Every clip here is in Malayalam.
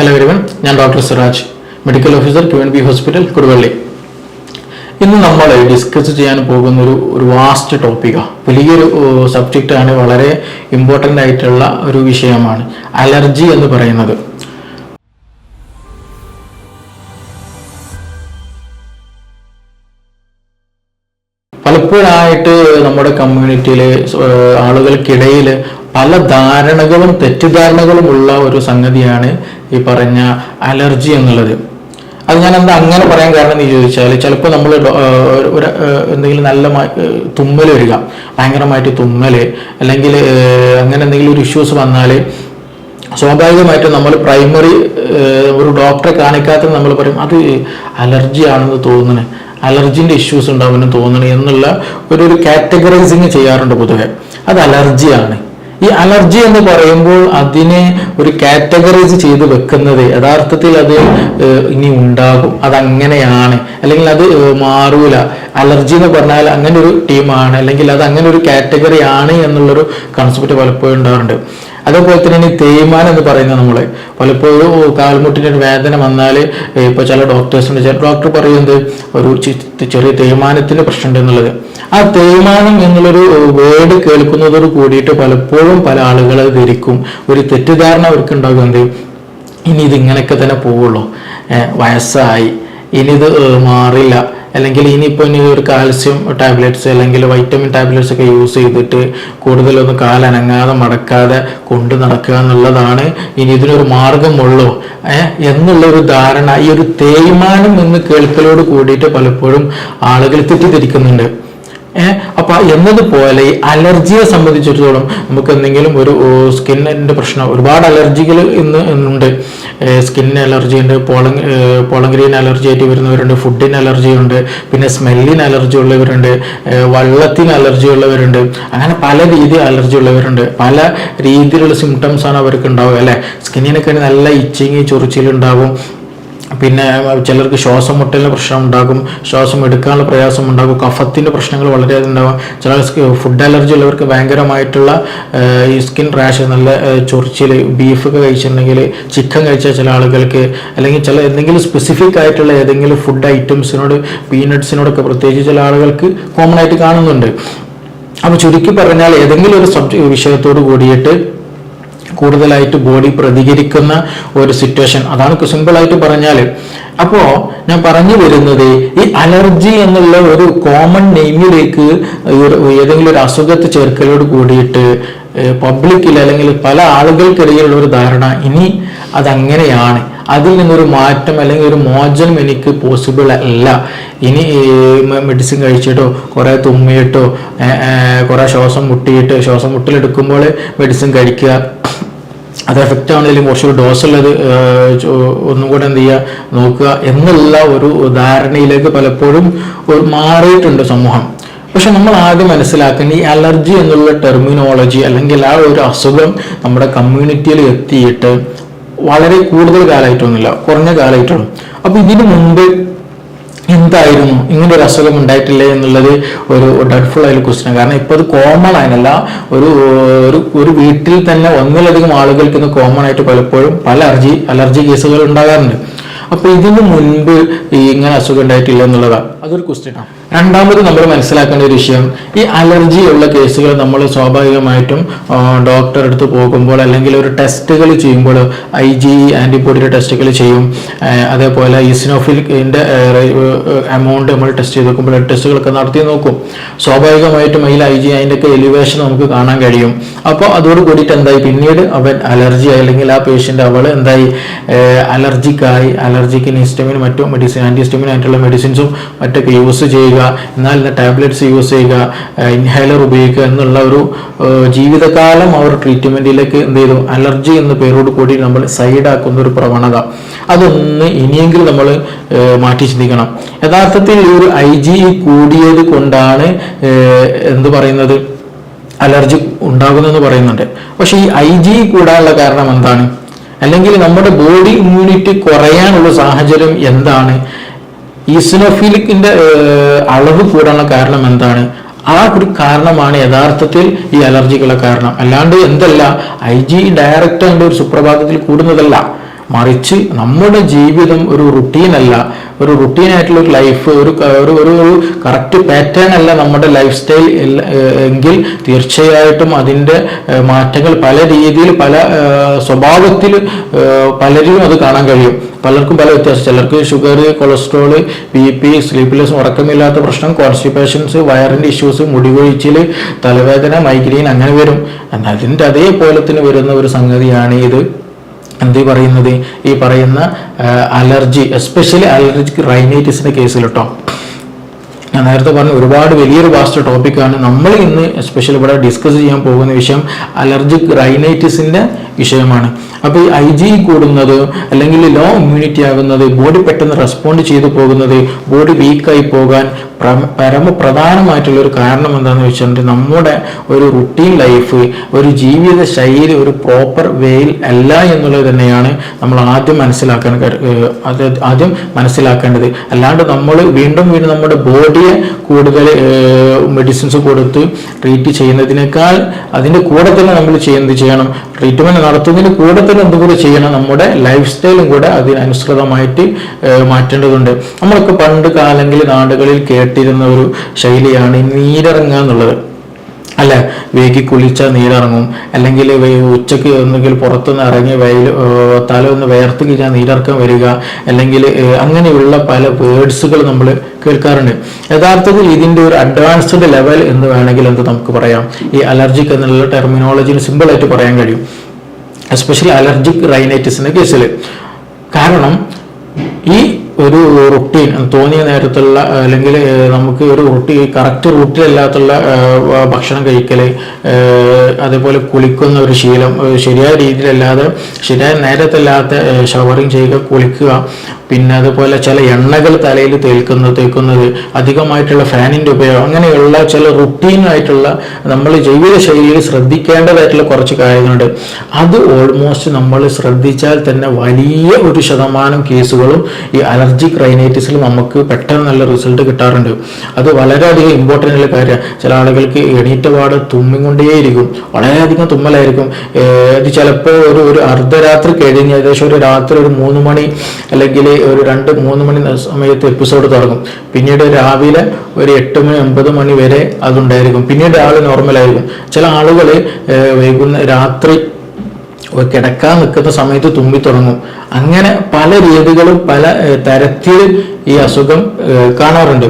ഹലോ എവരിവൺ ഞാൻ doctor Siraj medical officer Q N B hospital Koduvally. ഇന്ന് നമ്മൾ ഡിസ്കസ് ചെയ്യാൻ പോകുന്ന ഒരു ഒരു വാസ്റ്റ് ടോപ്പിക്കാണ് വലിയൊരു സബ്ജക്റ്റ് ആണ് വളരെ ഇമ്പോർട്ടന്റ് ആയിട്ടുള്ള ഒരു വിഷയമാണ് അലർജി എന്ന് പറയുന്നത്. പലപ്പോഴായിട്ട് നമ്മുടെ കമ്മ്യൂണിറ്റിയിൽ ആളുകൾക്കിടയിൽ പല ധാരണകളും തെറ്റിദ്ധാരണകളും ഉള്ള ഒരു സംഗതിയാണ് ഈ പറഞ്ഞ അലർജി എന്നുള്ളത്. അത് ഞാൻ എന്താ അങ്ങനെ പറയാൻ കാരണം എന്ന് ചോദിച്ചാൽ ചിലപ്പോൾ നമ്മൾ ഒരു എന്തെങ്കിലും നല്ല തുമ്മൽ വരിക. ഭയങ്കരമായിട്ട് തുമ്മൽ അല്ലെങ്കിൽ അങ്ങനെ എന്തെങ്കിലും ഒരു ഇഷ്യൂസ് വന്നാൽ സ്വാഭാവികമായിട്ടും നമ്മൾ പ്രൈമറി ഒരു ഡോക്ടറെ കാണിക്കാത്ത നമ്മൾ പറയും അത് അലർജി ആണെന്ന് തോന്നണേ അലർജിന്റെ ഇഷ്യൂസ് ഉണ്ടാവുമെന്ന് തോന്നണേ എന്നുള്ള ഒരു ഒരു കാറ്റഗറൈസിങ് ചെയ്യാറുണ്ട് പൊതുവെ. അത് അലർജിയാണ്. ഈ അലർജി എന്ന് പറയുമ്പോൾ അതിനെ ഒരു കാറ്റഗറൈസ് ചെയ്ത് വെക്കുന്നത് യഥാർത്ഥത്തിൽ അത് ഇനി ഉണ്ടാകും. അതങ്ങനെയാണ്. അല്ലെങ്കിൽ അത് മാറൂല. അലർജി എന്ന് പറഞ്ഞാൽ അങ്ങനെ ഒരു ടീമാണ്. അല്ലെങ്കിൽ അത് അങ്ങനെ ഒരു കാറ്റഗറി ആണ് എന്നുള്ളൊരു കൺസെപ്റ്റ് പലപ്പോഴും ഉണ്ടാവാറുണ്ട്. അതേപോലെ തന്നെ ഇനി തേയ്മാനം എന്ന് പറയുന്നത് നമ്മൾ പലപ്പോഴും കാൽമുട്ടിന് ഒരു വേദന വന്നാൽ ഇപ്പോൾ ചില ഡോക്ടേഴ്സിന്റെ ചില ഡോക്ടർ പറയുന്നത് ഒരു ചെറിയ തേയ്മാനത്തിന്റെ പ്രശ്നമുണ്ട് എന്നുള്ളത്. ആ തേയ്മാനം എന്നുള്ളൊരു വേർഡ് കേൾക്കുന്നതോട് കൂടിയിട്ട് പലപ്പോഴും പല ആളുകൾ ധരിക്കും. ഒരു തെറ്റിദ്ധാരണ അവർക്ക് ഉണ്ടാകും ഇനി ഇത് ഇങ്ങനെയൊക്കെ തന്നെ പോവുള്ളൂ. വയസ്സായി. ഇനി ഇത് മാറില്ല. അല്ലെങ്കിൽ ഇനിയിപ്പോൾ ഇനി ഒരു കാൽസ്യം ടാബ്ലറ്റ്സ് അല്ലെങ്കിൽ വൈറ്റമിൻ ടാബ്ലറ്റ്സ് ഒക്കെ യൂസ് ചെയ്തിട്ട് കൂടുതലൊന്നും കാലനങ്ങാതെ മടക്കാതെ കൊണ്ടു നടക്കുക എന്നുള്ളതാണ് ഇനി ഇതിനൊരു മാർഗമുള്ളൂ. എന്നുള്ളൊരു ധാരണ ഈ ഒരു തേയ്മാനം എന്ന് കേൾക്കലോട് കൂടിയിട്ട് പലപ്പോഴും ആളുകൾ തെറ്റിദ്ധരിക്കുന്നുണ്ട്. ഏഹ് അപ്പൊ എന്നതുപോലെ ഈ അലർജിയെ സംബന്ധിച്ചിടത്തോളം നമുക്ക് എന്തെങ്കിലും ഒരു സ്കിന്നിന്റെ പ്രശ്നം ഒരുപാട് അലർജികൾ ഇന്ന് ഇന്നുണ്ട്. സ്കിന്നിന് അലർജി ഉണ്ട് പോളങ് പോളങ്ഗ്രീൻ അലർജി ആയിട്ട് വരുന്നവരുണ്ട് ഫുഡിന് അലർജി ഉണ്ട് പിന്നെ സ്മെല്ലിന് അലർജി ഉള്ളവരുണ്ട് വെള്ളത്തിന് അലർജി ഉള്ളവരുണ്ട് അങ്ങനെ പല രീതി അലർജി ഉള്ളവരുണ്ട്. പല രീതിയിലുള്ള സിംറ്റംസ് ആണ് അവർക്ക് ഉണ്ടാവുക അല്ലെ? സ്കിന്നിനൊക്കെ നല്ല ഇച്ചിങ് ചൊറിച്ചിലുണ്ടാവും പിന്നെ ചിലർക്ക് ശ്വാസം മുട്ടലിന് പ്രശ്നം ഉണ്ടാകും ശ്വാസം എടുക്കാനുള്ള പ്രയാസം ഉണ്ടാകും കഫത്തിന്റെ പ്രശ്നങ്ങൾ വളരെയധികം ഉണ്ടാകും. ചില ഫുഡ് അലർജി ഉള്ളവർക്ക് ഭയങ്കരമായിട്ടുള്ള ഈ സ്കിൻ റാഷ് നല്ല ചൊറിച്ചിൽ ബീഫൊക്കെ കഴിച്ചിട്ടുണ്ടെങ്കിൽ ചിക്കൻ കഴിച്ച ചില ആളുകൾക്ക് അല്ലെങ്കിൽ ചില എന്തെങ്കിലും സ്പെസിഫിക് ആയിട്ടുള്ള ഏതെങ്കിലും ഫുഡ് ഐറ്റംസിനോട് പീനട്സിനോടൊക്കെ പ്രത്യേകിച്ച് ചില ആളുകൾക്ക് കോമൺ ആയിട്ട് കാണുന്നുണ്ട്. അപ്പോൾ ചുരുക്കി പറഞ്ഞാൽ ഏതെങ്കിലും ഒരു സബ്ജ വിഷയത്തോട് കൂടിയിട്ട് കൂടുതലായിട്ട് ബോഡി പ്രതികരിക്കുന്ന ഒരു സിറ്റുവേഷൻ അതാണ് സിമ്പിൾ ആയിട്ട് പറഞ്ഞാൽ അപ്പോ ഞാൻ പറഞ്ഞു വരുന്നത് ഈ അലർജി എന്നുള്ള ഒരു കോമൺ നെയിമിലേക്ക് ഏതെങ്കിലും ഒരു അസുഖത്തെ ചേർക്കലോട് കൂടിയിട്ട് പബ്ലിക്കിൽ അല്ലെങ്കിൽ പല ആളുകൾക്കിടയിലുള്ള ഒരു ധാരണ ഇനി അതങ്ങനെയാണ്. അതിൽ നിന്നൊരു മാറ്റം അല്ലെങ്കിൽ ഒരു മോചനം എനിക്ക് പോസിബിൾ അല്ല. ഇനി മെഡിസിൻ കഴിച്ചിട്ടോ കുറേ തുമ്മിയിട്ടോ കുറേ ശ്വാസം മുട്ടിയിട്ട് ശ്വാസം മുട്ടിലെടുക്കുമ്പോൾ മെഡിസിൻ കഴിക്കുക. അത് എഫക്റ്റ് ആണെങ്കിലും കുറച്ചൊരു ഡോസ് ഉള്ളത് ഒന്നും കൂടെ എന്ത് ചെയ്യുക നോക്കുക എന്നുള്ള ഒരു ധാരണയിലേക്ക് പലപ്പോഴും ഒരു മാറിയിട്ടുണ്ട് സമൂഹം. പക്ഷെ നമ്മൾ ആദ്യം മനസ്സിലാക്കേണ്ട ഈ അലർജി എന്നുള്ള ടെർമിനോളജി അല്ലെങ്കിൽ ആ ഒരു അസുഖം നമ്മുടെ കമ്മ്യൂണിറ്റിയിൽ എത്തിയിട്ട് വളരെ കൂടുതൽ കാലമായിട്ടൊന്നുമില്ല കുറഞ്ഞ കാലമായിട്ടുള്ളൂ അപ്പൊ ഇതിനു മുമ്പ് എന്തായിരുന്നു? ഇങ്ങനെ ഒരു അസുഖം ഉണ്ടായിട്ടില്ലേ എന്നുള്ളത് ഒരു ഡൗട്ട്ഫുൾ ആയ ക്വസ്റ്റ്യൻ കാരണം ഇപ്പൊ അത് കോമൺ ആയതല്ല ഒരു ഒരു വീട്ടിൽ തന്നെ ഒന്നിലധികം ആളുകൾക്ക് ഇന്ന് കോമൺ ആയിട്ട് പലപ്പോഴും പല അലർജി അലർജി കേസുകൾ ഉണ്ടാകാറുണ്ട്. അപ്പൊ ഇതിന് മുൻപ് ഇങ്ങനെ അസുഖം ഉണ്ടായിട്ടില്ല എന്നുള്ളതാണ് അതൊരു ക്വസ്റ്റ്യൻ ആണ്. രണ്ടാമത് നമ്മൾ മനസ്സിലാക്കേണ്ട ഒരു വിഷയം ഈ അലർജി ഉള്ള കേസുകൾ നമ്മൾ സ്വാഭാവികമായിട്ടും ഡോക്ടറെ അടുത്ത് പോകുമ്പോൾ അല്ലെങ്കിൽ ഒരു ടെസ്റ്റുകൾ ചെയ്യുമ്പോൾ ഐ ജി ആന്റിബോഡിയുടെ ടെസ്റ്റുകൾ ചെയ്യും. അതേപോലെ ഇസിനോഫിലിന്റെ എമൗണ്ട് നമ്മൾ ടെസ്റ്റ് ചെയ്ത് നോക്കും ബ്ലഡ് ടെസ്റ്റുകളൊക്കെ നടത്തി നോക്കും. സ്വാഭാവികമായിട്ടും അതിൽ ഐ ജി അതിന്റെ ഒക്കെ എലിവേഷൻ നമുക്ക് കാണാൻ കഴിയും. അപ്പോൾ അതോട് കൂടിയിട്ട് എന്തായി? പിന്നീട് അവൻ അലർജി അല്ലെങ്കിൽ ആ പേഷ്യന്റ് അവൾ എന്തായി? അലർജിക്കായി. അലർജിക്ക് ഹിസ്റ്റമിൻ മറ്റു മെഡിസിൻ ആന്റി ഹിസ്റ്റമിൻ ആയിട്ടുള്ള മെഡിസിൻസും മറ്റൊക്കെ യൂസ് ചെയ്യുക. എന്നാൽ ഇന്ന് ടാബ്ലറ്റ്സ് യൂസ് ചെയ്യുക ഇൻഹേലർ ഉപയോഗിക്കുക എന്നുള്ള ഒരു ജീവിതകാലം അവർ ട്രീറ്റ്മെന്റിലേക്ക് എന്ത് ചെയ്തു? അലർജി എന്ന പേരോട് കൂടി നമ്മൾ സൈഡാക്കുന്ന ഒരു പ്രവണത. അതൊന്ന് ഇനിയെങ്കിലും നമ്മൾ മാറ്റി ചിന്തിക്കണം. യഥാർത്ഥത്തിൽ ഈ ഒരു ഐ ജി കൂടിയത് കൊണ്ടാണ് എന്ത് പറയുന്നത്? അലർജി ഉണ്ടാകുന്നെന്ന് പറയുന്നുണ്ട്. പക്ഷേ ഈ ഐ ജി കൂടാനുള്ള കാരണം എന്താണ്? അല്ലെങ്കിൽ നമ്മുടെ ബോഡി ഇമ്മ്യൂണിറ്റി കുറയാനുള്ള സാഹചര്യം എന്താണ്? ഈസിനോഫിലിക്കിന്റെ അളവ് കൂടാനുള്ള കാരണം എന്താണ്? ആ ഒരു കാരണമാണ് യഥാർത്ഥത്തിൽ ഈ അലർജികളുടെ കാരണം. അല്ലാണ്ട് എന്തല്ല ഐ ജി ഡയറക്റ്റ് ഒരു സുപ്രഭാതത്തിൽ കൂടുന്നതല്ല. മറിച്ച് നമ്മുടെ ജീവിതം ഒരു റുട്ടീൻ അല്ല. ഒരു റുട്ടീനായിട്ടുള്ള ഒരു ലൈഫ് ഒരു ഒരു ഒരു കറക്റ്റ് പാറ്റേൺ അല്ല നമ്മുടെ ലൈഫ് സ്റ്റൈൽ എങ്കിൽ തീർച്ചയായിട്ടും അതിന്റെ മാറ്റങ്ങൾ പല രീതിയിൽ പല സ്വഭാവത്തിൽ പലരിലും അത് കാണാൻ കഴിയും. പലർക്കും പല വ്യത്യാസം. ചിലർക്ക് sugar cholesterol B P sleepless ഉറക്കമില്ലാത്ത പ്രശ്നം കോൺസ്റ്റിപ്പേഷൻസ് വയറിന്റെ ഇഷ്യൂസ് മുടികൊഴിച്ചിൽ തലവേദന മൈഗ്രെയിൻ അങ്ങനെ വരും. അതിന്റെ അതേപോലെ തന്നെ വരുന്ന ഒരു സംഗതിയാണ് ഇത്. എന്ത് പറയുന്നത്? ഈ പറയുന്ന അലർജി എസ്പെഷ്യലി അലർജിക് റൈനൈറ്റിസിന്റെ കേസിൽ കേട്ടോ ഞാൻ നേരത്തെ പറഞ്ഞ ഒരുപാട് വലിയൊരു വാസ്റ്റ് ടോപ്പിക്കാണ് നമ്മൾ ഇന്ന് എസ്പെഷ്യലി ഇവിടെ ഡിസ്കസ് ചെയ്യാൻ പോകുന്ന വിഷയം അലർജിക് റൈനൈറ്റിസിന്റെ വിഷയമാണ്. അപ്പോൾ ഈ ഐ ജി കൂടുന്നത് അല്ലെങ്കിൽ ലോ ഇമ്മ്യൂണിറ്റി ആകുന്നത് ബോഡി പെട്ടെന്ന് റെസ്പോണ്ട് ചെയ്തു പോകുന്നത് ബോഡി വീക്കായി പോകാൻ പരമപ്രധാനമായിട്ടുള്ള ഒരു കാരണം എന്താണെന്ന് വെച്ചിട്ടുണ്ടെങ്കിൽ നമ്മുടെ ഒരു റുട്ടീൻ ലൈഫ് ഒരു ജീവിത ശൈലി ഒരു പ്രോപ്പർ വേയിൽ അല്ല എന്നുള്ളത് തന്നെയാണ് നമ്മൾ ആദ്യം മനസ്സിലാക്കാൻ ആദ്യം മനസ്സിലാക്കേണ്ടത്. അല്ലാണ്ട് നമ്മൾ വീണ്ടും വീണ്ടും നമ്മുടെ ബോഡിയെ കൂടുതൽ മെഡിസിൻസ് കൊടുത്ത് ട്രീറ്റ് ചെയ്യുന്നതിനേക്കാൾ അതിന്റെ കൂടെ തന്നെ നമ്മൾ ചെയ്യുന്നത് ചെയ്യണം. ട്രീറ്റ്മെന്റ് നടത്തുന്നതിന് കൂടെ തന്നെ എന്തുകൂടെ ചെയ്യണം. നമ്മുടെ ലൈഫ് സ്റ്റൈലും കൂടെ അതിനനുസൃതമായിട്ട് മാറ്റേണ്ടതുണ്ട്. നമ്മളൊക്കെ പണ്ട് കാലങ്ങളിൽ നാടുകളിൽ കേട്ടിരുന്ന ഒരു ശൈലിയാണ് നീരിറങ്ങുക എന്നുള്ളത്. അല്ല വേഗി കുളിച്ച നീരിറങ്ങും. അല്ലെങ്കിൽ ഉച്ചയ്ക്ക് ഒന്നുകിൽ പുറത്തുനിന്ന് ഇറങ്ങി വെയിൽ തല ഒന്ന് വേർത്ത് കഴിഞ്ഞാൽ നീരിറക്കം വരിക. അല്ലെങ്കിൽ അങ്ങനെയുള്ള പല വേർഡ്സുകൾ നമ്മൾ കേൾക്കാറുണ്ട്. യഥാർത്ഥത്തിൽ ഇതിന്റെ ഒരു അഡ്വാൻസ്ഡ് ലെവൽ എന്ന് വേണമെങ്കിൽ എന്ത് നമുക്ക് പറയാം. ഈ അലർജിക് എന്നുള്ള ടെർമിനോളജിന് സിമ്പിളായിട്ട് പറയാൻ കഴിയും. എസ്പെഷ്യലി അലർജിക് റൈനൈറ്റിസിന്റെ കേസിൽ. കാരണം ഈ ഒരു റുട്ടീൻ തോന്നിയ നേരത്തുള്ള അല്ലെങ്കിൽ നമുക്ക് ഒരു റുട്ടി കറക്റ്റ് റൂട്ടിലല്ലാത്തുള്ള ഭക്ഷണം കഴിക്കൽ അതേപോലെ കുളിക്കുന്ന ഒരു ശീലം ശരിയായ രീതിയിലല്ലാതെ ശരിയായ നേരത്തല്ലാത്ത ഷവറിങ് ചെയ്യുക കുളിക്കുക പിന്നെ അതുപോലെ ചില എണ്ണകൾ തലയിൽ തേൽക്കുന്ന തേക്കുന്നത് അധികമായിട്ടുള്ള ഫാനിന്റെ ഉപയോഗം അങ്ങനെയുള്ള ചില റുട്ടീനായിട്ടുള്ള നമ്മൾ ജീവിത ശൈലിയിൽ ശ്രദ്ധിക്കേണ്ടതായിട്ടുള്ള കുറച്ച് കാര്യങ്ങളുണ്ട്. അത് ഓൾമോസ്റ്റ് നമ്മൾ ശ്രദ്ധിച്ചാൽ തന്നെ വലിയ ഒരു ശതമാനം കേസുകളും ഈ അലർജിക് റൈനൈറ്റിസിൽ നമുക്ക് പെട്ടെന്ന് നല്ല റിസൾട്ട് കിട്ടാറുണ്ട്. അത് വളരെയധികം ഇമ്പോർട്ടന്റ് ഉള്ള കാര്യമാണ് ചില ആളുകൾക്ക് എണീറ്റ പാട് തുമ്മിക്കൊണ്ടേയിരിക്കും. വളരെയധികം തുമ്മലായിരിക്കും. ഇത് ചിലപ്പോൾ ഒരു ഒരു അർദ്ധരാത്രി കഴിഞ്ഞ് ഏകദേശം ഒരു രാത്രി ഒരു മൂന്ന് മണി അല്ലെങ്കിൽ ഒരു രണ്ട് മൂന്ന് മണി സമയത്ത് എപ്പിസോഡ് തുടങ്ങും. പിന്നീട് രാവിലെ ഒരു എട്ട് മണി ഒമ്പത് മണി വരെ അതുണ്ടായിരിക്കും. പിന്നീട് ആൾ നോർമലായിരിക്കും ചില ആളുകൾ വൈകുന്ന രാത്രി കിടക്കാൻ നിൽക്കുന്ന സമയത്ത് തുമ്പി തുടങ്ങും. അങ്ങനെ പല രീതികളും പല തരത്തിൽ ഈ അസുഖം കാണാറുണ്ട്.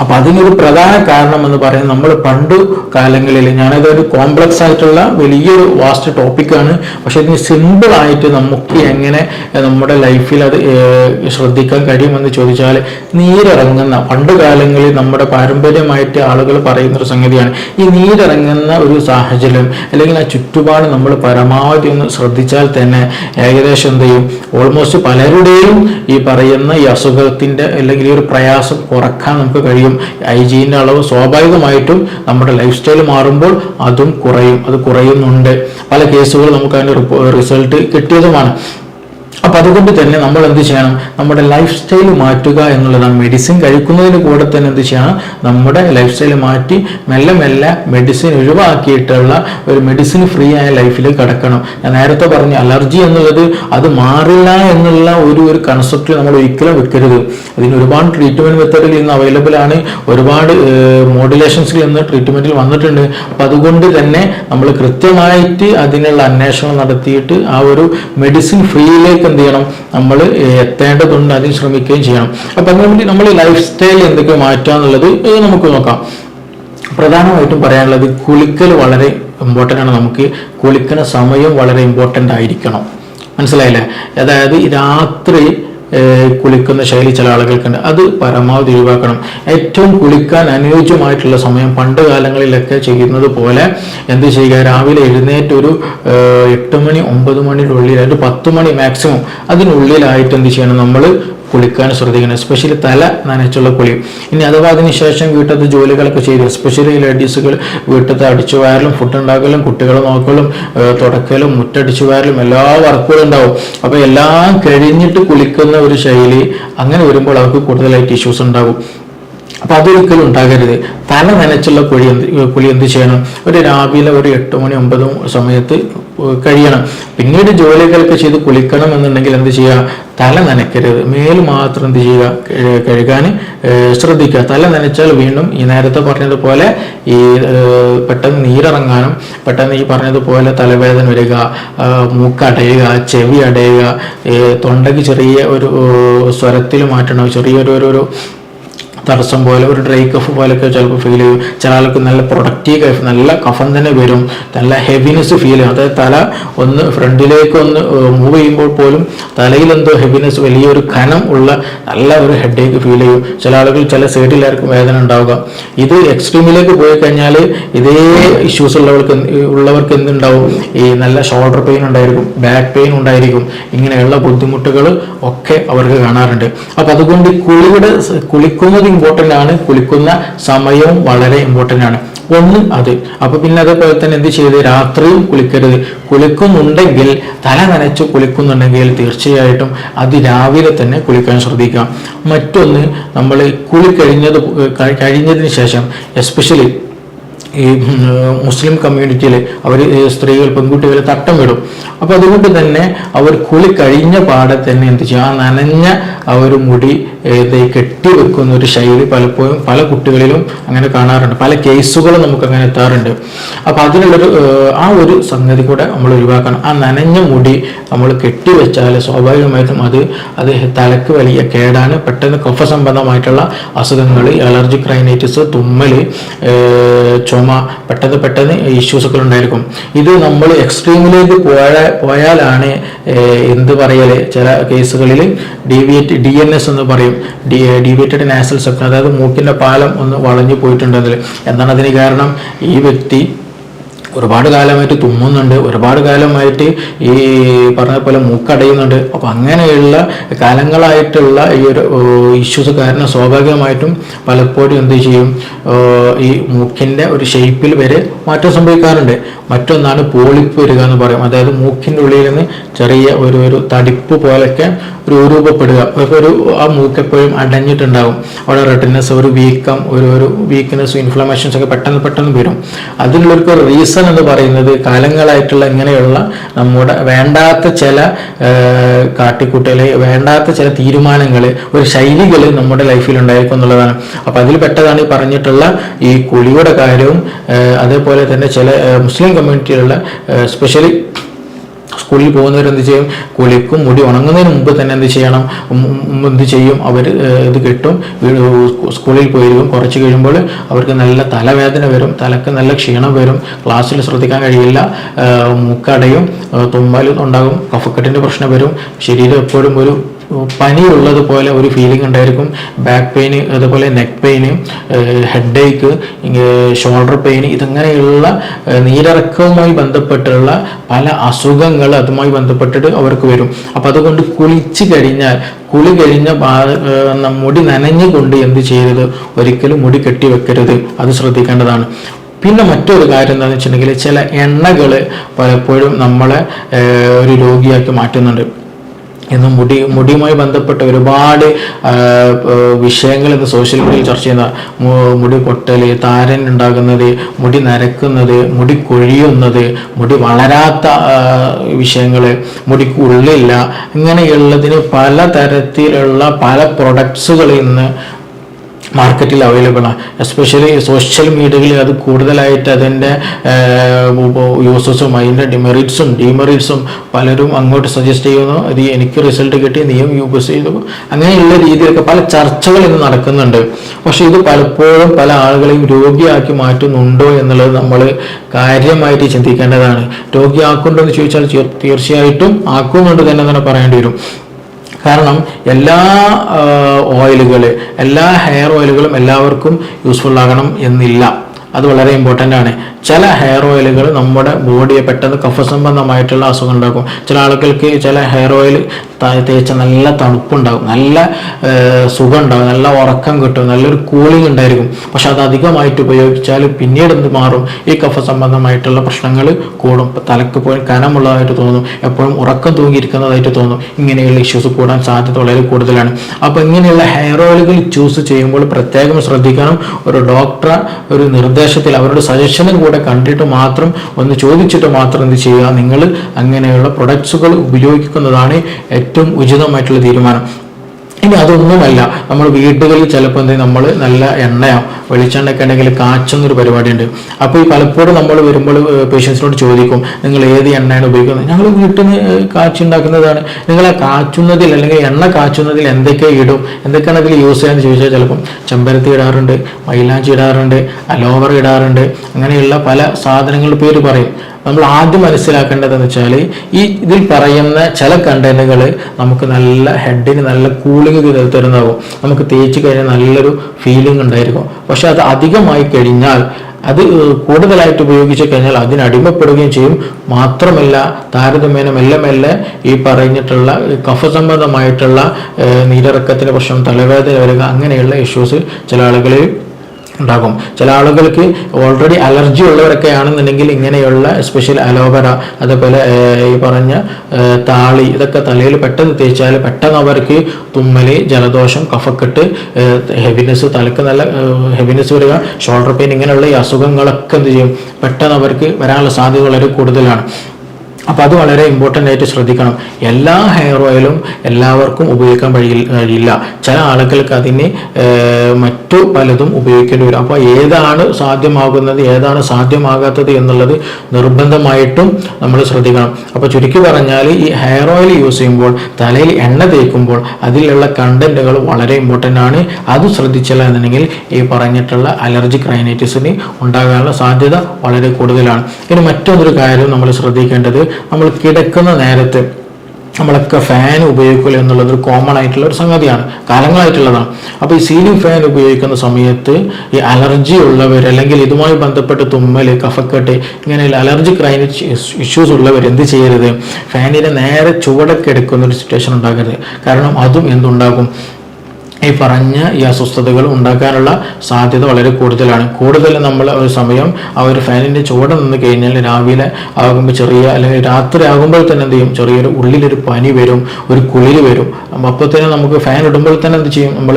അപ്പൊ അതിനൊരു പ്രധാന കാരണം എന്ന് പറയുന്നത് നമ്മൾ പണ്ട് കാലങ്ങളിൽ ഞാനത് ഒരു കോംപ്ലക്സ് ആയിട്ടുള്ള വലിയൊരു വാസ്റ്റ് ടോപ്പിക്കാണ് പക്ഷെ ഇതിന് സിമ്പിൾ ആയിട്ട് നമുക്ക് എങ്ങനെ നമ്മുടെ ലൈഫിൽ അത് ശ്രദ്ധിക്കാൻ കഴിയുമെന്ന് ചോദിച്ചാൽ നീരിറങ്ങുന്ന പണ്ട് കാലങ്ങളിൽ നമ്മുടെ പാരമ്പര്യമായിട്ട് ആളുകൾ പറയുന്ന ഒരു സംഗതിയാണ്. ഈ നീരിറങ്ങുന്ന ഒരു സാഹചര്യം അല്ലെങ്കിൽ ആ ചുറ്റുപാട് നമ്മൾ പരമാവധി ഒന്ന് ശ്രദ്ധിച്ചാൽ തന്നെ ഏകദേശം എന്ത് ചെയ്യും? ഓൾമോസ്റ്റ് പലരുടെയും ഈ പറയുന്ന ഈ അസുഖത്തിന്റെ അല്ലെങ്കിൽ ഈ ഒരു പ്രയാസം കുറയ്ക്കാൻ നമുക്ക് കഴിയും. കഴിയും ഐജീന്റെ അളവ് സ്വാഭാവികമായിട്ടും നമ്മുടെ ലൈഫ് സ്റ്റൈൽ മാറുമ്പോൾ അതും കുറയും. അത് കുറയുന്നുണ്ട്. പല കേസുകൾ നമുക്ക് അതിന്റെ റിസൾട്ട് കിട്ടിയതുമാണ്. അപ്പം അതുകൊണ്ട് തന്നെ നമ്മൾ എന്ത് ചെയ്യണം? നമ്മുടെ ലൈഫ് സ്റ്റൈൽ മാറ്റുക എന്നുള്ളതാണ് മെഡിസിൻ കഴിക്കുന്നതിന് കൂടെ തന്നെ എന്ത് ചെയ്യണം? നമ്മുടെ ലൈഫ് സ്റ്റൈൽ മാറ്റി മെല്ലെ മെല്ലെ മെഡിസിൻ ഒഴിവാക്കിയിട്ടുള്ള ഒരു മെഡിസിൻ ഫ്രീ ആയ ലൈഫിലേക്ക് കടക്കണം. ഞാൻ നേരത്തെ പറഞ്ഞു അലർജി എന്നുള്ളത് അത് മാറില്ല എന്നുള്ള ഒരു ഒരു കൺസെപ്റ്റ് നമ്മൾ ഒരിക്കലും വെക്കരുത്. അതിന് ഒരുപാട് ട്രീറ്റ്മെന്റ് മെത്തേഡിൽ ഇന്ന് അവൈലബിൾ ആണ്. ഒരുപാട് മോഡുലേഷൻസിൽ ഇന്ന് ട്രീറ്റ്മെന്റിൽ വന്നിട്ടുണ്ട്. അപ്പം അതുകൊണ്ട് തന്നെ നമ്മൾ കൃത്യമായിട്ട് അതിനുള്ള അന്വേഷണം നടത്തിയിട്ട് ആ ഒരു മെഡിസിൻ ഫ്രീയിലേക്ക് എന്ത് ചെയ്യണം? നമ്മൾ എത്തേണ്ടതുണ്ട് അതിന് ശ്രമിക്കുകയും ചെയ്യണം. അപ്പം അതിനു വേണ്ടി നമ്മൾ ലൈഫ് സ്റ്റൈൽ എന്തൊക്കെ മാറ്റുക എന്നുള്ളത് നമുക്ക് നോക്കാം. പ്രധാനമായിട്ടും പറയാനുള്ളത് കുളിക്കൽ വളരെ ഇമ്പോർട്ടന്റ് ആണ്. നമുക്ക് കുളിക്കുന്ന സമയം വളരെ ഇമ്പോർട്ടന്റ് ആയിരിക്കണം. മനസ്സിലായില്ലേ? അതായത് രാത്രി കുളിക്കുന്ന ശൈലി ചില ആളുകൾക്കുണ്ട്. അത് പരമാവധി ഒഴിവാക്കണം. ഏറ്റവും കുളിക്കാൻ അനുയോജ്യമായിട്ടുള്ള സമയം പണ്ട് കാലങ്ങളിലൊക്കെ ചെയ്യുന്നത് പോലെ എന്ത് ചെയ്യുക? രാവിലെ എഴുന്നേറ്റ് ഒരു എട്ട് മണി ഒമ്പത് മണിയുടെ ഉള്ളിൽ ഒരു പത്ത് മണി മാക്സിമം അതിനുള്ളിലായിട്ട് എന്ത് ചെയ്യണം? നമ്മൾ കുളിക്കാൻ ശ്രദ്ധിക്കണം. എസ്പെഷ്യലി തല നനച്ചുള്ള കുളി. ഇനി അഥവാ അതിനുശേഷം വീട്ടത്ത് ജോലികളൊക്കെ ചെയ്തു. എസ്പെഷ്യലി ലേഡീസുകൾ വീട്ടത്ത് അടിച്ചു വാരലും ഫുഡ് ഉണ്ടാക്കലും കുട്ടികളെ നോക്കലും തുടക്കലും മുറ്റടിച്ചു വാരലും എല്ലാ വർക്കുകളും ഉണ്ടാവും. അപ്പോൾ എല്ലാം കഴിഞ്ഞിട്ട് കുളിക്കുന്ന ഒരു ശൈലി അങ്ങനെ വരുമ്പോൾ അവർക്ക് കൂടുതലായിട്ട് ഇഷ്യൂസ് ഉണ്ടാകും. അപ്പൊ അതൊരിക്കലും ഉണ്ടാകരുത്. തല നനച്ചുള്ള കുഴി എന്ത് കുളി എന്ത് ചെയ്യണം? ഒരു രാവിലെ ഒരു എട്ട് മണി ഒമ്പത് സമയത്ത് കഴിയണം. പിന്നീട് ജോലികളൊക്കെ ചെയ്ത് കുളിക്കണം എന്നുണ്ടെങ്കിൽ എന്ത് ചെയ്യുക? തല നനയ്ക്കരുത്. മേൽ മാത്രം എന്ത് ചെയ്യുക? കഴുകാൻ ശ്രദ്ധിക്കുക. തല നനച്ചാൽ വീണ്ടും ഈ നേരത്തെ പറഞ്ഞതുപോലെ ഈ പെട്ടെന്ന് നീരിറങ്ങാനും പെട്ടെന്ന് ഈ പറഞ്ഞതുപോലെ തലവേദന വരിക മൂക്കടയുക ചെവി അടയുക തൊണ്ടയ്ക്ക് ചെറിയ ഒരു സ്വരത്തിൽ മാറ്റണം? ചെറിയൊരു ഒരു തടസ്സം പോലെ ഒരു ഡ്രൈ കഫ് പോലെയൊക്കെ ചിലപ്പോൾ ഫീൽ ചെയ്യും. ചില ആൾക്ക് നല്ല പ്രൊഡക്റ്റീവ് കഫ് നല്ല കഫം തന്നെ വരും. നല്ല ഹെവിനെസ് ഫീൽ ചെയ്യും. അതായത് തല ഒന്ന് ഫ്രണ്ടിലേക്ക് ഒന്ന് മൂവ് ചെയ്യുമ്പോൾ പോലും തലയിൽ എന്തോ ഹെവിനെസ് വലിയൊരു ഖനം ഉള്ള നല്ല ഒരു ഹെഡേക്ക് ഫീൽ ചെയ്യും. ചില ആളുകൾ ചില സൈഡിലായിരിക്കും വേദന ഉണ്ടാവുക. ഇത് എക്സ്ട്രീമിലേക്ക് പോയി കഴിഞ്ഞാൽ ഇതേ ഇഷ്യൂസ് ഉള്ളവർക്ക് ഉള്ളവർക്ക് എന്തുണ്ടാവും? ഈ നല്ല ഷോൾഡർ പെയിൻ ഉണ്ടായിരിക്കും ബാക്ക് പെയിൻ ഉണ്ടായിരിക്കും. ഇങ്ങനെയുള്ള ബുദ്ധിമുട്ടുകൾ ഒക്കെ അവർക്ക് കാണാറുണ്ട്. അപ്പൊ അതുകൊണ്ട് കുളിയുടെ കുളിക്കുന്നത് ഇമ്പോർട്ടന്റ് ആണ്. കുളിക്കുന്ന സമയവും വളരെ ഇമ്പോർട്ടന്റ് ആണ്. ഒന്ന് അത്. അപ്പൊ പിന്നെ അതേപോലെ തന്നെ എന്ത് ചെയ്ത് രാത്രിയും കുളിക്കരുത്. കുളിക്കുന്നുണ്ടെങ്കിൽ തല നനച്ച് കുളിക്കുന്നുണ്ടെങ്കിൽ തീർച്ചയായിട്ടും അത് രാവിലെ തന്നെ കുളിക്കാൻ ശ്രദ്ധിക്കാം മറ്റൊന്ന് നമ്മൾ കുളി കഴിഞ്ഞത് കഴിഞ്ഞതിന് ശേഷം എസ്പെഷ്യലി ഈ മുസ്ലിം കമ്മ്യൂണിറ്റിയിൽ അവർ സ്ത്രീകൾ പെൺകുട്ടികൾ തട്ടം വിടും അപ്പോൾ അതുകൊണ്ട് തന്നെ അവർ കുളി കഴിഞ്ഞ പാടെ തന്നെ എന്ത് ചെയ്യും? ആ നനഞ്ഞ ആ ഒരു മുടി ഇത് കെട്ടിവെക്കുന്ന ഒരു ശൈലി പലപ്പോഴും പല കുട്ടികളിലും അങ്ങനെ കാണാറുണ്ട്. പല കേസുകളും നമുക്ക് അങ്ങനെ എത്താറുണ്ട്. അപ്പോൾ അതിനുള്ളൊരു ആ ഒരു സംഗതി കൂടെ നമ്മൾ ഒഴിവാക്കണം. ആ നനഞ്ഞ മുടി നമ്മൾ കെട്ടിവെച്ചാൽ സ്വാഭാവികമായിട്ടും അത് അത് തലക്ക് വലിയ കേടാണ്. പെട്ടെന്ന് കഫ സംബന്ധമായിട്ടുള്ള അസുഖങ്ങൾ അലർജി ക്രൈനൈറ്റിസ് തുമ്മൽ ചുമ പെട്ടെന്ന് പെട്ടെന്ന് ഇഷ്യൂസ് ഒക്കെ ഉണ്ടായിരിക്കും. ഇത് നമ്മൾ എക്സ്ട്രീമിലേക്ക് പോയ പോയാലാണ് എന്ത് പറയൽ? ചില കേസുകളിൽ ഡീവിയേറ്റ് ഡി എന്ന് പറയും. ഡി ഡിവേറ്റഡ് നാഷണൽ സെപ്റ്റം അതായത് മൂക്കിന്റെ പാലം ഒന്ന് വളഞ്ഞു പോയിട്ടുണ്ടെങ്കിൽ. എന്താണ് അതിന് കാരണം? ഈ വ്യക്തി ഒരുപാട് കാലമായിട്ട് തുമ്മുന്നുണ്ട് ഒരുപാട് കാലമായിട്ട് ഈ പറഞ്ഞ പോലെ മൂക്കടയുന്നുണ്ട്. അപ്പോൾ അങ്ങനെയുള്ള കാലങ്ങളായിട്ടുള്ള ഈ ഒരു ഇഷ്യൂസ് കാരണം സ്വാഭാവികമായിട്ടും പലപ്പോഴും എന്ത് ചെയ്യും? ഈ മൂക്കിന്റെ ഒരു ഷേപ്പിൽ വരെ മാറ്റം സംഭവിക്കാറുണ്ട്. മറ്റൊന്നാണ് പോളിപ്പ് വരിക എന്ന് പറയും. അതായത് മൂക്കിന്റെ ഉള്ളിൽ നിന്ന് ചെറിയ ഒരു ഒരു തടിപ്പ് പോലൊക്കെ ഒരു രൂപപ്പെടുക ഒരു ആ മൂക്കെപ്പോഴും അടഞ്ഞിട്ടുണ്ടാകും അവിടെ റെഡ്നെസ് ഒരു വീക്കം ഒരു ഒരു വീക്ക്നെസ് ഇൻഫ്ലമേഷൻസ് ഒക്കെ പെട്ടെന്ന് പെട്ടെന്ന് വരും. അതിനുള്ളൊരു റീസൺ എന്ന് പറയുന്നത് കാലങ്ങളായിട്ടുള്ള ഇങ്ങനെയുള്ള നമ്മുടെ വേണ്ടാത്ത ചില കാട്ടിക്കൂട്ടൽ വേണ്ടാത്ത ചില തീരുമാനങ്ങൾ ഒരു ശൈലികൾ നമ്മുടെ ലൈഫിൽ ഉണ്ടായിരിക്കും എന്നുള്ളതാണ്. അപ്പോൾ അതിൽ പെട്ടതാണ് ഈ പറഞ്ഞിട്ടുള്ള ഈ കുളിയുടെ കാര്യവും അതേപോലെ തന്നെ ചില മുസ്ലിം കമ്മ്യൂണിറ്റിയിലുള്ള സ്പെഷ്യലി സ്കൂളിൽ പോകുന്നവർ എന്ത് ചെയ്യും? കുളിക്കും മുടി ഉണങ്ങുന്നതിന് മുമ്പ് തന്നെ എന്ത് ചെയ്യണം? എന്ത് ചെയ്യും? അവർ ഇത് കിട്ടും. സ്കൂളിൽ പോയിരിക്കും. കുറച്ച് കഴിയുമ്പോൾ അവർക്ക് നല്ല തലവേദന വരും. തലക്ക് നല്ല ക്ഷീണം വരും. ക്ലാസ്സിൽ ശ്രദ്ധിക്കാൻ കഴിയില്ല. മുക്കടയും തുമ്മലും ഉണ്ടാകും. കഫക്കെട്ടിന്റെ പ്രശ്നം വരും. ശരീരം എപ്പോഴും ഒരു പനിയുള്ളത് പോലെ ഒരു ഫീലിംഗ് ഉണ്ടായിരിക്കും. ബാക്ക് പെയിൻ അതുപോലെ neck pain headache shoulder pain ഇതങ്ങനെയുള്ള നീരിറക്കവുമായി ബന്ധപ്പെട്ടുള്ള പല അസുഖങ്ങൾ അതുമായി ബന്ധപ്പെട്ടിട്ട് അവർക്ക് വരും. അപ്പം അതുകൊണ്ട് കുളിച്ച് കഴിഞ്ഞാൽ കുളി കഴിഞ്ഞ മുടി നനഞ്ഞുകൊണ്ട് എന്ത് ചെയ്യരുത്? ഒരിക്കലും മുടി കെട്ടി വെക്കരുത്. അത് ശ്രദ്ധിക്കേണ്ടതാണ്. പിന്നെ മറ്റൊരു കാര്യം എന്താണെന്ന് വെച്ചിട്ടുണ്ടെങ്കിൽ ചില എണ്ണകൾ പലപ്പോഴും നമ്മളെ ഒരു രോഗിയാക്കി മാറ്റുന്നുണ്ട്. ഇന്ന് മുടി മുടിയുമായി ബന്ധപ്പെട്ട ഒരുപാട് വിഷയങ്ങൾ ഇന്ന് സോഷ്യൽ മീഡിയയിൽ ചർച്ച ചെയ്യുന്ന മുടി പൊട്ടൽ താരൻ ഉണ്ടാകുന്നത് മുടി നരക്കുന്നത് മുടി കൊഴിയുന്നത് മുടി വളരാത്ത വിഷയങ്ങൾ മുടിക്ക് ഉള്ളില്ല ഇങ്ങനെയുള്ളതിന് പല തരത്തിലുള്ള പല പ്രൊഡക്ട്സുകൾ ഇന്ന് മാർക്കറ്റിൽ അവൈലബിൾ ആണ് എസ്പെഷ്യലി സോഷ്യൽ മീഡിയകളിൽ അത് കൂടുതലായിട്ട് അതിന്റെ യൂസസും അതിന്റെ ഡിമെറിറ്റ്സും ഡിമെറിറ്റ്സും പലരും അങ്ങോട്ട് സജസ്റ്റ് ചെയ്യുന്നു. അത് എനിക്ക് റിസൾട്ട് കിട്ടി നീയും യൂസ് ചെയ്തു. അങ്ങനെയുള്ള രീതിയിലൊക്കെ പല ചർച്ചകൾ ഇന്ന് നടക്കുന്നുണ്ട്. പക്ഷേ ഇത് പലപ്പോഴും പല ആളുകളെയും രോഗിയാക്കി മാറ്റുന്നുണ്ടോ എന്നുള്ളത് നമ്മൾ കാര്യമായിട്ട് ചിന്തിക്കേണ്ടതാണ്. രോഗിയാക്കുന്നുണ്ടോ എന്ന് ചോദിച്ചാൽ തീർച്ചയായിട്ടും ആക്കുന്നുണ്ട് തന്നെ തന്നെ പറയേണ്ടി വരും. കാരണം എല്ലാ ഓയിലുകൾ എല്ലാ ഹെയർ ഓയിലുകളും എല്ലാവർക്കും യൂസ്ഫുൾ ആകണം എന്നില്ല. അത് വളരെ ഇമ്പോർട്ടന്റ് ആണ്. ചില ഹെയർ ഓയിലുകൾ നമ്മുടെ ബോഡിയെ പെട്ടെന്ന് കഫ സംബന്ധമായിട്ടുള്ള അസുഖം ഉണ്ടാക്കും. ചില ആളുകൾക്ക് ചില ഹെയർ ഓയിൽ തേച്ച നല്ല തണുപ്പുണ്ടാകും നല്ല സുഖം ഉണ്ടാകും നല്ല ഉറക്കം കിട്ടും നല്ലൊരു കൂളിംഗ് ഉണ്ടായിരിക്കും. പക്ഷെ അത് അധികമായിട്ട് ഉപയോഗിച്ചാൽ പിന്നീട് എന്ത് മാറും? ഈ കഫ സംബന്ധമായിട്ടുള്ള പ്രശ്നങ്ങൾ കൂടും. തലക്ക് പോയി കനമുള്ളതായിട്ട് തോന്നും എപ്പോഴും ഉറക്കം തൂങ്ങിയിരിക്കുന്നതായിട്ട് തോന്നും. ഇങ്ങനെയുള്ള ഇഷ്യൂസ് കൂടാൻ സാധ്യത വളരെ കൂടുതലാണ്. അപ്പോൾ ഇങ്ങനെയുള്ള ഹെയർ ഓയിലുകൾ ചൂസ് ചെയ്യുമ്പോൾ പ്രത്യേകം ശ്രദ്ധിക്കണം. ഒരു ഡോക്ടറെ ഒരു നിർദ്ദേശത്തിൽ അവരുടെ സജഷനും കൂടെ കണ്ടിട്ട് മാത്രം ഒന്ന് ചോദിച്ചിട്ട് മാത്രം എന്ത് ചെയ്യുക? നിങ്ങൾ അങ്ങനെയുള്ള പ്രൊഡക്ട്സുകൾ ഉപയോഗിക്കുന്നതാണ് ഏറ്റവും ഉചിതമായിട്ടുള്ള തീരുമാനം. ഇനി അതൊന്നുമല്ല. നമ്മൾ വീടുകളിൽ ചിലപ്പോൾ എന്തെങ്കിലും നമ്മൾ നല്ല എണ്ണയോ വെളിച്ചെണ്ണയൊക്കെ ഉണ്ടെങ്കിൽ കാച്ചുന്നൊരു പരിപാടിയുണ്ട്. അപ്പോൾ ഈ പലപ്പോഴും നമ്മൾ വരുമ്പോൾ പേഷ്യൻസിനോട് ചോദിക്കും നിങ്ങൾ ഏത് എണ്ണയാണ് ഉപയോഗിക്കുന്നത്? ഞങ്ങൾ വീട്ടിൽ നിന്ന് കാച്ചി ഉണ്ടാക്കുന്നതാണ്. നിങ്ങൾ ആ കാച്ചുന്നതിൽ അല്ലെങ്കിൽ എണ്ണ കാച്ചുന്നതിൽ എന്തൊക്കെ ഇടും? എന്തൊക്കെയാണ് അതിൽ യൂസ് ചെയ്യാന്ന് ചോദിച്ചാൽ ചിലപ്പം ചെമ്പരത്തി ഇടാറുണ്ട് മൈലാഞ്ചി ഇടാറുണ്ട് അലോവർ ഇടാറുണ്ട് അങ്ങനെയുള്ള പല സാധനങ്ങളുടെ പേര് പറയും. നമ്മൾ ആദ്യം മനസ്സിലാക്കേണ്ടതെന്ന് വെച്ചാൽ ഈ ഇതിൽ പറയുന്ന ചില കണ്ടന്റുകൾ നമുക്ക് നല്ല ഹെഡിന് നല്ല കൂളിംഗ് തരുന്നതാകും നമുക്ക് തേച്ച് കഴിഞ്ഞാൽ നല്ലൊരു ഫീലിംഗ് ഉണ്ടായിരിക്കും. പക്ഷെ അത് അധികമായി കഴിഞ്ഞാൽ അത് കൂടുതലായിട്ട് ഉപയോഗിച്ച് കഴിഞ്ഞാൽ അതിനടിമപ്പെടുകയും ചെയ്യും. മാത്രമല്ല താരതമ്യേന മെല്ലെ മെല്ലെ ഈ പറഞ്ഞിട്ടുള്ള കഫ സംബന്ധമായിട്ടുള്ള പ്രശ്നം തലവേദന വരിക അങ്ങനെയുള്ള ഇഷ്യൂസ് ചില ആളുകളിൽ ഉണ്ടാകും. ചില ആളുകൾക്ക് ഓൾറെഡി അലർജി ഉള്ളവരൊക്കെ ആണെന്നുണ്ടെങ്കിൽ ഇങ്ങനെയുള്ള സ്പെഷ്യൽ അലോവര അതുപോലെ ഈ പറഞ്ഞ താളി ഇതൊക്കെ തലയിൽ പെട്ടെന്ന് തേച്ചാൽ പെട്ടെന്ന് അവർക്ക് തുമ്മൽ ജലദോഷം കഫക്കെട്ട് ഹെവിനെസ് തലക്ക് നല്ല ഹെവിനെസ് വരിക ഷോൾഡർ പെയിൻ ഇങ്ങനെയുള്ള ഈ അസുഖങ്ങളൊക്കെ എന്ത് ചെയ്യും? പെട്ടെന്ന് അവർക്ക് വരാനുള്ള സാധ്യത വളരെ കൂടുതലാണ്. അപ്പോൾ അത് വളരെ ഇമ്പോർട്ടന്റ് ആയിട്ട് ശ്രദ്ധിക്കണം. എല്ലാ ഹെയർ ഓയിലും എല്ലാവർക്കും ഉപയോഗിക്കാൻ കഴിയില്ല. ചില ആളുകൾക്ക് അതിന് മറ്റു പലതും ഉപയോഗിക്കേണ്ടി വരും. അപ്പോൾ ഏതാണ് സാധ്യമാകുന്നത് ഏതാണ് സാധ്യമാകാത്തത് എന്നുള്ളത് നിർബന്ധമായിട്ടും നമ്മൾ ശ്രദ്ധിക്കണം. അപ്പോൾ ചുരുക്കി പറഞ്ഞാൽ ഈ ഹെയർ ഓയിൽ യൂസ് ചെയ്യുമ്പോൾ തലയിൽ എണ്ണ തേക്കുമ്പോൾ അതിലുള്ള കണ്ടന്റുകൾ വളരെ ഇമ്പോർട്ടന്റ് ആണ്. അത് ശ്രദ്ധിച്ചില്ല എന്നുണ്ടെങ്കിൽ ഈ പറഞ്ഞിട്ടുള്ള അലർജിക് റൈനൈറ്റിസിന് ഉണ്ടാകാനുള്ള സാധ്യത വളരെ കൂടുതലാണ്. ഇനി മറ്റൊന്നൊരു കാര്യം നമ്മൾ ശ്രദ്ധിക്കേണ്ടത് നമ്മൾ കിടക്കുന്ന നേരത്തെ നമ്മളൊക്കെ ഫാൻ ഉപയോഗിക്കില്ല എന്നുള്ളത് ഒരു കോമൺ ആയിട്ടുള്ള ഒരു സംഗതിയാണ്. കാലങ്ങളായിട്ടുള്ളതാണ്. അപ്പോൾ ഈ സീലിംഗ് ഫാൻ ഉപയോഗിക്കുന്ന സമയത്ത് ഈ അലർജി ഉള്ളവർ അല്ലെങ്കിൽ ഇതുമായി ബന്ധപ്പെട്ട് തുമ്മൽ കഫക്കെട്ട് ഇങ്ങനെയുള്ള അലർജിക് റൈനറ്റ് ഇഷ്യൂസ് ഉള്ളവർ എന്ത് ചെയ്യരുത്? ഫാനിനെ നേരെ ചുവടൊക്കെ എടുക്കുന്ന ഒരു സിറ്റുവേഷൻ ഉണ്ടാകരുത് കാരണം അതും എന്തുണ്ടാകും ഈ പറഞ്ഞ ഈ അസ്വസ്ഥതകൾ ഉണ്ടാക്കാനുള്ള സാധ്യത വളരെ കൂടുതലാണ്. കൂടുതൽ നമ്മൾ ഒരു സമയം ആ ഒരു ഫാനിന്റെ ചുവടെ നിന്ന് കഴിഞ്ഞാൽ രാവിലെ ആകുമ്പോൾ ചെറിയ അല്ലെങ്കിൽ രാത്രി ആകുമ്പോൾ തന്നെ എന്ത് ചെയ്യും? ചെറിയൊരു ഉള്ളിലൊരു പനി വരും ഒരു കുളിര് വരും. അപ്പോൾ തന്നെ നമുക്ക് ഫാൻ ഇടുമ്പോൾ തന്നെ എന്ത് ചെയ്യും? നമ്മൾ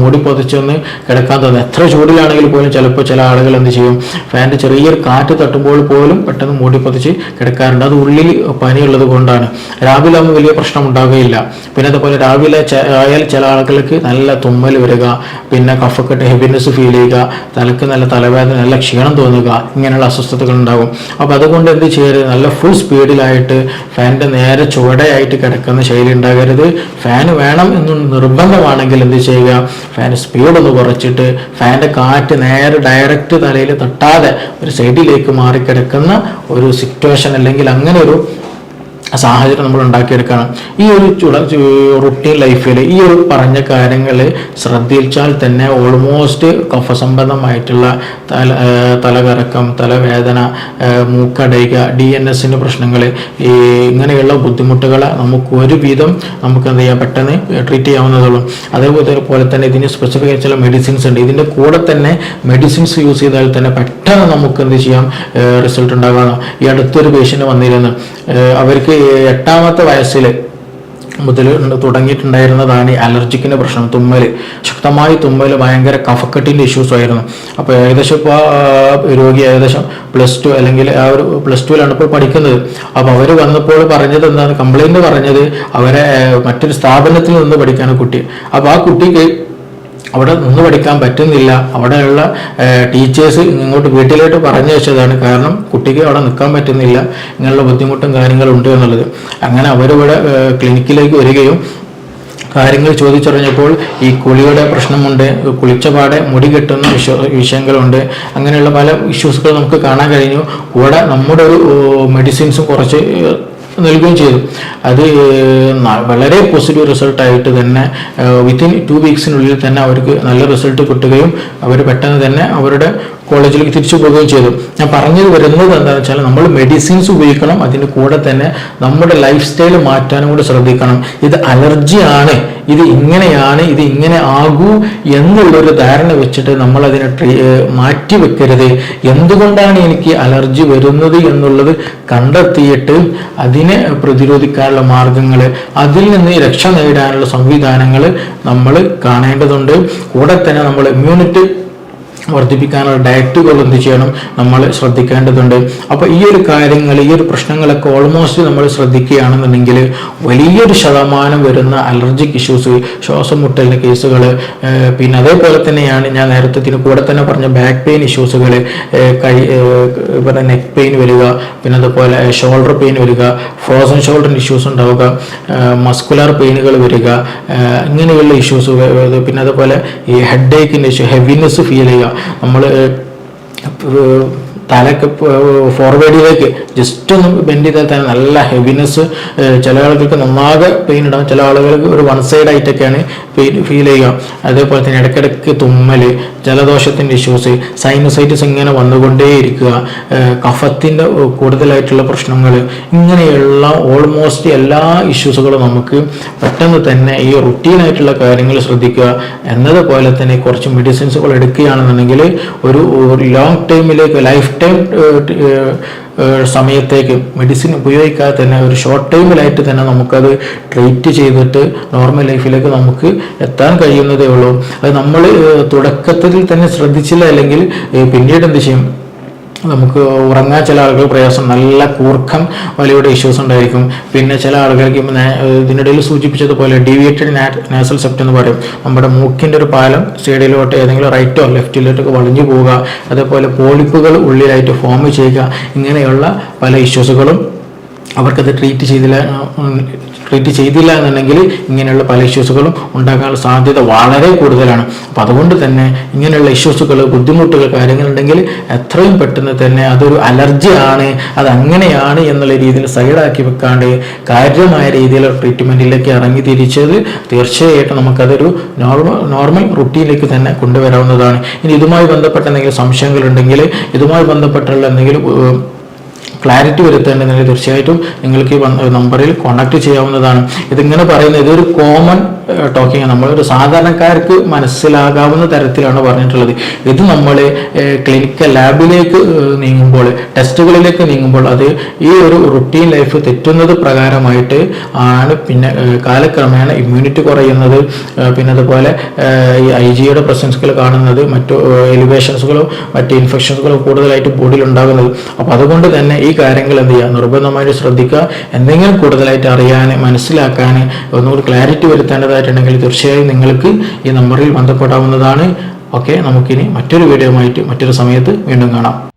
മൂടി പൊതിച്ചൊന്ന് കിടക്കാൻ തോന്നും. എത്ര ചൂടിലാണെങ്കിൽ പോലും ചിലപ്പോൾ ചില ആളുകൾ എന്ത് ചെയ്യും? ഫാനിന്റെ ചെറിയൊരു കാറ്റ് തട്ടുമ്പോൾ പോലും പെട്ടെന്ന് മൂടി പൊതിച്ച് കിടക്കാറുണ്ട്. അത് ഉള്ളിൽ പനിയുള്ളത് കൊണ്ടാണ്. രാവിലെ ആകുമ്പോൾ വലിയ പ്രശ്നം ഉണ്ടാകുകയില്ല. പിന്നെ അതുപോലെ രാവിലെ ആയാൽ ചില ആളുകൾക്ക് നല്ല തുമ്മൽ വരിക പിന്നെ കഫക്കെട്ട് ഹെവിനെസ് ഫീൽ ചെയ്യുക തലക്ക് നല്ല തലവേദന നല്ല ക്ഷീണം തോന്നുക ഇങ്ങനെയുള്ള അസ്വസ്ഥതകൾ ഉണ്ടാകും. അപ്പോൾ അതുകൊണ്ട് എന്ത് ചെയ്യരുത് നല്ല ഫുൾ സ്പീഡിലായിട്ട് ഫാനിന്റെ നേരെ ചുവടയായിട്ട് കിടക്കുന്ന ശൈലി ഉണ്ടാകരുത്. ഫാൻ വേണം എന്ന് നിർബന്ധമാണെങ്കിൽ എന്ത് ചെയ്യുക? ഫാൻ സ്പീഡ് ഒന്ന് കുറച്ചിട്ട് ഫാനിന്റെ കാറ്റ് നേരെ ഡയറക്റ്റ് തലയിൽ തട്ടാതെ ഒരു സൈഡിലേക്ക് മാറിക്കിടക്കുന്ന ഒരു സിറ്റുവേഷൻ അല്ലെങ്കിൽ അങ്ങനെ ഒരു സാഹചര്യം നമ്മൾ ഉണ്ടാക്കിയെടുക്കണം. ഈ ഒരു ചുട റുട്ടീൻ ലൈഫിൽ ഈ ഒരു പറഞ്ഞ കാര്യങ്ങൾ ശ്രദ്ധിച്ചാൽ തന്നെ ഓൾമോസ്റ്റ് കഫസംബന്ധമായിട്ടുള്ള തല തലകറക്കം തലവേദന മൂക്കടയുക ഡി എൻ എസിന്റെ പ്രശ്നങ്ങൾ ഈ ഇങ്ങനെയുള്ള ബുദ്ധിമുട്ടുകൾ നമുക്ക് ഒരുവിധം നമുക്ക് എന്ത് ചെയ്യാം? പെട്ടെന്ന് ട്രീറ്റ് ചെയ്യാവുന്നതുള്ളൂ അതേപോലെ പോലെ തന്നെ ഇതിന് സ്പെസിഫിക് ചില മെഡിസിൻസ് ഉണ്ട്. ഇതിന്റെ കൂടെ തന്നെ മെഡിസിൻസ് യൂസ് ചെയ്താൽ തന്നെ പെട്ടെന്ന് നമുക്ക് എന്ത് ചെയ്യാം? റിസൾട്ട് ഉണ്ടാകാം ഈ അടുത്തൊരു പേഷ്യന്റ് വന്നിരുന്നു. അവർക്ക് എട്ടാമത്തെ വയസ്സിൽ മുതൽ തുടങ്ങിയിട്ടുണ്ടായിരുന്നതാണ് ഈ അലർജിക്കിന്റെ പ്രശ്നം തുമ്മൽ ശക്തമായി തുമ്മൽ ഭയങ്കര കഫക്കെട്ടിന്റെ ഇഷ്യൂസ് ആയിരുന്നു. അപ്പോൾ ഏകദേശം ഇപ്പോൾ രോഗി ഏകദേശം പ്ലസ് ടു അല്ലെങ്കിൽ ആ ഒരു പ്ലസ് ടുവിലാണ് ഇപ്പോൾ പഠിക്കുന്നത്. അപ്പോൾ അവർ വന്നപ്പോൾ പറഞ്ഞത് എന്താണ് കംപ്ലൈന്റ് പറഞ്ഞത് അവരെ മറ്റൊരു സ്ഥാപനത്തിൽ നിന്ന് പഠിക്കാണ് കുട്ടി. അപ്പോൾ ആ കുട്ടിക്ക് അവിടെ നിന്ന് പഠിക്കാൻ പറ്റുന്നില്ല. അവിടെയുള്ള ടീച്ചേഴ്സ് ഇങ്ങോട്ട് വീട്ടിലോട്ട് പറഞ്ഞു വെച്ചതാണ്. കാരണം കുട്ടിക്ക് അവിടെ നിൽക്കാൻ പറ്റുന്നില്ല. ഇങ്ങനെയുള്ള ബുദ്ധിമുട്ടും കാര്യങ്ങളും ഉണ്ട് എന്നുള്ളത്. അങ്ങനെ അവരിവിടെ ക്ലിനിക്കിലേക്ക് വരികയും കാര്യങ്ങൾ ചോദിച്ചറിഞ്ഞപ്പോൾ ഈ കുളിയുടെ പ്രശ്നമുണ്ട് കുളിച്ച പാടെ മുടി കെട്ടുന്ന വിഷ വിഷയങ്ങളുണ്ട്. അങ്ങനെയുള്ള പല ഇഷ്യൂസുകൾ നമുക്ക് കാണാൻ കഴിഞ്ഞു. കൂടെ നമ്മുടെ ഒരു മെഡിസിൻസും കുറച്ച് നൽകുകയും ചെയ്തു. അത് വളരെ പോസിറ്റീവ് റിസൾട്ടായിട്ട് തന്നെ വിത്തിൻ ടു വീക്സിനുള്ളിൽ തന്നെ അവർക്ക് നല്ല റിസൾട്ട് കിട്ടുകയും അവർ പെട്ടെന്ന് തന്നെ അവരുടെ കോളേജിലേക്ക് തിരിച്ചു പോവുകയും ചെയ്തു. ഞാൻ പറഞ്ഞത് വരുന്നത് എന്താണെന്ന് വെച്ചാൽ നമ്മൾ മെഡിസിൻസ് ഉപയോഗിക്കണം അതിന്റെ കൂടെ തന്നെ നമ്മുടെ ലൈഫ് സ്റ്റൈൽ മാറ്റാനും കൂടെ ശ്രദ്ധിക്കണം. ഇത് അലർജിയാണ് ഇത് ഇങ്ങനെയാണ് ഇത് ഇങ്ങനെ ആകൂ എന്നുള്ളൊരു ധാരണ വെച്ചിട്ട് നമ്മൾ അതിനെ മാറ്റി വെക്കരുത്. എന്തുകൊണ്ടാണ് എനിക്ക് അലർജി വരുന്നത് എന്നുള്ളത് കണ്ടെത്തിയിട്ട് അതിനെ പ്രതിരോധിക്കാനുള്ള മാർഗങ്ങൾ അതിൽ നിന്ന് രക്ഷ നേടാനുള്ള സംവിധാനങ്ങൾ നമ്മൾ കാണേണ്ടതുണ്ട്. കൂടെ തന്നെ നമ്മൾ ഇമ്മ്യൂണിറ്റി വർദ്ധിപ്പിക്കാനുള്ള ഡയറ്റുകൾ എന്ത് ചെയ്യണം? നമ്മൾ ശ്രദ്ധിക്കേണ്ടതുണ്ട്. അപ്പോൾ ഈ ഒരു കാര്യങ്ങൾ ഈ ഒരു പ്രശ്നങ്ങളൊക്കെ ഓൾമോസ്റ്റ് നമ്മൾ ശ്രദ്ധിക്കുകയാണെന്നുണ്ടെങ്കിൽ വലിയൊരു ശതമാനം വരുന്ന അലർജിക് ഇഷ്യൂസ് ശ്വാസം മുട്ടലിന്റെ കേസുകൾ പിന്നെ അതേപോലെ തന്നെയാണ് ഞാൻ നേരത്തെ കൂടെ തന്നെ പറഞ്ഞ ബാക്ക് പെയിൻ ഇഷ്യൂസുകൾ കൈ പിന്നെ നെക്ക് പെയിൻ വരിക പിന്നെ അതുപോലെ ഷോൾഡർ പെയിൻ വരിക ഫ്രോസൺ ഷോൾഡർ ഇഷ്യൂസ് ഉണ്ടാവുക മസ്കുലർ പെയിനുകൾ വരിക ഇങ്ങനെയുള്ള ഇഷ്യൂസ് പിന്നെ അതുപോലെ ഈ ഹെഡ് ഏക്കിന്റെ ഇഷ്യൂ ഹെവിനെസ് ഫീൽ ചെയ്യുക. നമ്മൾ തലക്ക് ഫോർവേഡിലേക്ക് ജസ്റ്റ് ഒന്ന് ബെൻഡ് ചെയ്താൽ തന്നെ നല്ല ഹെവിനെസ് ചില ആളുകൾക്ക് നന്നാകെ പെയിൻ ഉണ്ടാകും ചില ആളുകൾക്ക് ഒരു വൺ സൈഡ് ആയിട്ടൊക്കെയാണ് പെയിൻ ഫീൽ ചെയ്യുക. അതേപോലെ തന്നെ ഇടയ്ക്കിടയ്ക്ക് തുമ്മൽ ജലദോഷത്തിന്റെ ഇഷ്യൂസ് സൈനസൈറ്റിസ് ഇങ്ങനെ വന്നുകൊണ്ടേയിരിക്കുക കഫത്തിന്റെ കൂടുതലായിട്ടുള്ള പ്രശ്നങ്ങൾ ഇങ്ങനെയുള്ള ഓൾമോസ്റ്റ് എല്ലാ ഇഷ്യൂസുകളും നമുക്ക് പെട്ടെന്ന് തന്നെ ഈ റുട്ടീനായിട്ടുള്ള കാര്യങ്ങൾ ശ്രദ്ധിക്കുക. എന്നതുപോലെ തന്നെ കുറച്ച് മെഡിസിൻസുകൾ എടുക്കുകയാണെന്നുണ്ടെങ്കിൽ ഒരു ലോങ് ടൈമിലേക്ക് ലൈഫ് ടൈം സമയത്തേക്ക് മെഡിസിൻ ഉപയോഗിക്കാതെ തന്നെ ഒരു ഷോർട്ട് ടൈമിലായിട്ട് തന്നെ നമുക്കത് ട്രീറ്റ് ചെയ്തിട്ട് നോർമൽ ലൈഫിലേക്ക് നമുക്ക് എത്താൻ കഴിയുന്നതേ ഉള്ളൂ. അത് നമ്മൾ തുടക്കത്തിൽ തന്നെ ശ്രദ്ധിച്ചില്ല അല്ലെങ്കിൽ പിന്നീട് എന്ത് ചെയ്യും? നമുക്ക് ഉറങ്ങാൻ ചില ആളുകൾ പ്രയാസം നല്ല കൂർക്കം വലിയുടെ ഇഷ്യൂസ് ഉണ്ടായിരിക്കും. പിന്നെ ചില ആളുകൾക്ക് ഇതിനിടയിൽ സൂചിപ്പിച്ചതുപോലെ ഡീവിയേറ്റഡ് നാസൽ സെപ്റ്റ് എന്ന് പറയും. നമ്മുടെ മൂക്കിന്റെ ഒരു പാലം സൈഡിലോട്ട് ഏതെങ്കിലും റൈറ്റോ ലെഫ്റ്റിലോട്ടൊക്കെ വളഞ്ഞു പോവുക അതേപോലെ പോളിപ്പുകൾ ഉള്ളിലായിട്ട് ഫോം ചെയ്യുക ഇങ്ങനെയുള്ള പല ഇഷ്യൂസുകളും അവർക്കത് ട്രീറ്റ് ചെയ്തില്ല. ട്രീറ്റ് ചെയ്തില്ല എന്നുണ്ടെങ്കിൽ ഇങ്ങനെയുള്ള പല ഇഷ്യൂസുകളും ഉണ്ടാകാനുള്ള സാധ്യത വളരെ കൂടുതലാണ്. അപ്പം അതുകൊണ്ട് തന്നെ ഇങ്ങനെയുള്ള ഇഷ്യൂസുകൾ ബുദ്ധിമുട്ടുകൾ കാര്യങ്ങളുണ്ടെങ്കിൽ എത്രയും പെട്ടെന്ന് തന്നെ അതൊരു അലർജി ആണ് അത് അങ്ങനെയാണ് എന്നുള്ള രീതിയിൽ സൈഡാക്കി വെക്കാണ്ട് കാര്യമായ രീതിയിലുള്ള ട്രീറ്റ്മെന്റിലേക്ക് ഇറങ്ങി തിരിച്ചത് തീർച്ചയായിട്ടും നമുക്കതൊരു നോർമൽ നോർമൽ റുട്ടീനിലേക്ക് തന്നെ കൊണ്ടുവരാവുന്നതാണ്. ഇനി ഇതുമായി ബന്ധപ്പെട്ട എന്തെങ്കിലും സംശയങ്ങളുണ്ടെങ്കിൽ ഇതുമായി ബന്ധപ്പെട്ടുള്ള എന്തെങ്കിലും ക്ലാരിറ്റി വരുത്തേണ്ടതെങ്കിൽ തീർച്ചയായിട്ടും നിങ്ങൾക്ക് ഈ നമ്പറിൽ കോൺടാക്ട് ചെയ്യാവുന്നതാണ്. ഇതിങ്ങനെ പറയുന്നത് ഇതൊരു കോമൺ ടോക്കിംഗ് നമ്മളൊരു സാധാരണക്കാർക്ക് മനസ്സിലാകാവുന്ന തരത്തിലാണ് പറഞ്ഞിട്ടുള്ളത്. ഇത് നമ്മൾ ക്ലിനിക്കൽ ലാബിലേക്ക് നീങ്ങുമ്പോൾ ടെസ്റ്റുകളിലേക്ക് നീങ്ങുമ്പോൾ അത് ഈ ഒരു റുട്ടീൻ ലൈഫ് തെറ്റുന്നത് പ്രകാരമായിട്ട് ആണ് പിന്നെ കാലക്രമേണ ഇമ്മ്യൂണിറ്റി കുറയുന്നത്. പിന്നെ അതുപോലെ ഈ ഐ ജിയുടെ പ്രസൻസുകൾ കാണുന്നത് മറ്റു എലിവേഷൻസുകളോ മറ്റ് ഇൻഫെക്ഷൻസുകളോ കൂടുതലായിട്ട് ബോഡിയിൽ ഉണ്ടാകുന്നത് അപ്പോൾ അതുകൊണ്ട് തന്നെ ഈ കാര്യങ്ങൾ എന്ത് ചെയ്യുക? നിർബന്ധമായിട്ട് ശ്രദ്ധിക്കുക. എന്തെങ്കിലും കൂടുതലായിട്ട് അറിയാൻ മനസ്സിലാക്കാൻ ഒന്നുകൂടി ക്ലാരിറ്റി വരുത്തേണ്ടതായിട്ടുണ്ടെങ്കിൽ തീർച്ചയായും നിങ്ങൾക്ക് ഈ നമ്പറിൽ ബന്ധപ്പെടാവുന്നതാണ്. ഓക്കെ നമുക്കിനി മറ്റൊരു വീഡിയോ ആയിട്ട് മറ്റൊരു സമയത്ത് വീണ്ടും കാണാം.